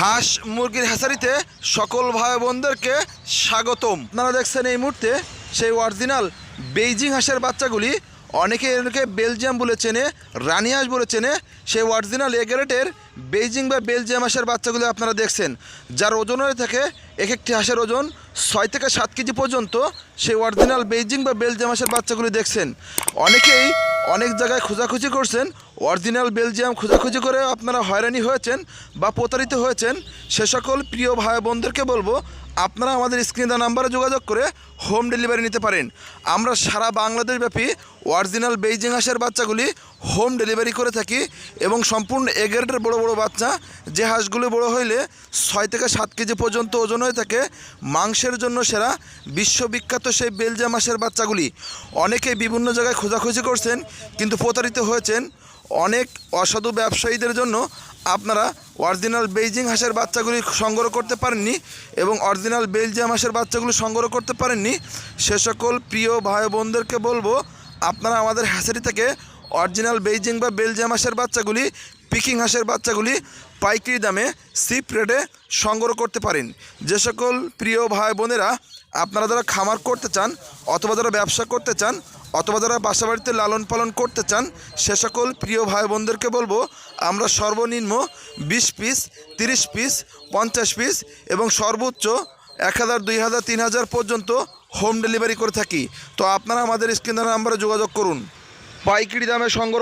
হাঁস মুরগির হ্যাসারিতে সকল ভাই বোনদেরকে স্বাগতম। আপনারা দেখছেন এই মুহূর্তে সেই অরিজিনাল বেইজিং হাঁসের বাচ্চাগুলি, অনেকে এগুলোকে বেলজিয়াম বলে চেনে, রানী হাঁস বলে চেনে, সেই অরিজিনাল এগারেটের বেইজিং বা বেলজিয়াম হাঁসের বাচ্চাগুলি আপনারা দেখছেন, যার ওজন হয়ে থাকে এক একটি হাঁসের ওজন ছয় থেকে সাত কেজি পর্যন্ত, সেই অরিজিনাল বেইজিং বা বেলজিয়াম হাঁসের বাচ্চাগুলি দেখছেন। অনেকেই অনেক জায়গায় খোঁজাখুঁজি করছেন। অরিজিনাল বেলজিয়াম খোঁজাখুঁজি করে আপনারা হয়রানি হয়েছেন বা প্রতারিত হয়েছেন। সে সকল প্রিয় ভাই বোনদেরকে বলব আপনারা আমাদের স্ক্রিনে দেওয়া নাম্বারে যোগাযোগ করে হোম ডেলিভারি নিতে পারেন। আমরা সারা বাংলাদেশ ব্যাপী অরিজিনাল বেইজিং হাঁসের বাচ্চাগুলি হোম ডেলিভারি করে থাকি এবং সম্পূর্ণ এগারেটের বড় বড় বাচ্চা। যে হাঁসগুলি বড় হইলে ছয় থেকে সাত কেজি পর্যন্ত ওজন হয়ে থাকে, মাংসের জন্য সেরা বিশ্ববিখ্যাত সেই বেলজিয়াম হাঁসের বাচ্চাগুলি। অনেকে বিভিন্ন জায়গায় খোঁজাখুঁজি করছেন, কিন্তু প্রতারিত হয়েছেন। অনেক অসাধু ব্যবসায়ীদের জন্য আপনারা অরিজিনাল বেইজিং হাঁসের বাচ্চাগুলি সংগ্রহ করতে পারেননি এবং অরিজিনাল বেলজিয়াম হাঁসের বাচ্চাগুলি সংগ্রহ করতে পারেননি। সে সকল প্রিয় ভাই বোনদেরকে বলব, আপনারা আমাদের হ্যাচারি থেকে অরিজিনাল বেইজিং বা বেলজিয়াম হাঁসের বাচ্চাগুলি, পিকিং হাঁসের বাচ্চাগুলি পাইকারি দামে সিপ রেটে সংগ্রহ করতে পারেন। যে সকল প্রিয় ভাই বোনেরা আপনারা যারা খামার করতে চান অথবা যারা ব্যবসা করতে চান অথবা যারা বাসা বাড়িতে লালন পালন করতে চান, সে সকল প্রিয় ভাই বোনদেরকে বলব, আমরা সর্বনিম্ন বিশ পিস, তিরিশ পিস, পঞ্চাশ পিস এবং সর্বোচ্চ এক হাজার, দুই হাজার, তিন হাজার পর্যন্ত হোম ডেলিভারি করে থাকি। তো আপনারা আমাদের স্ক্রিনার নাম্বারে যোগাযোগ করুন। পাইকারি দামে সংগ্রহ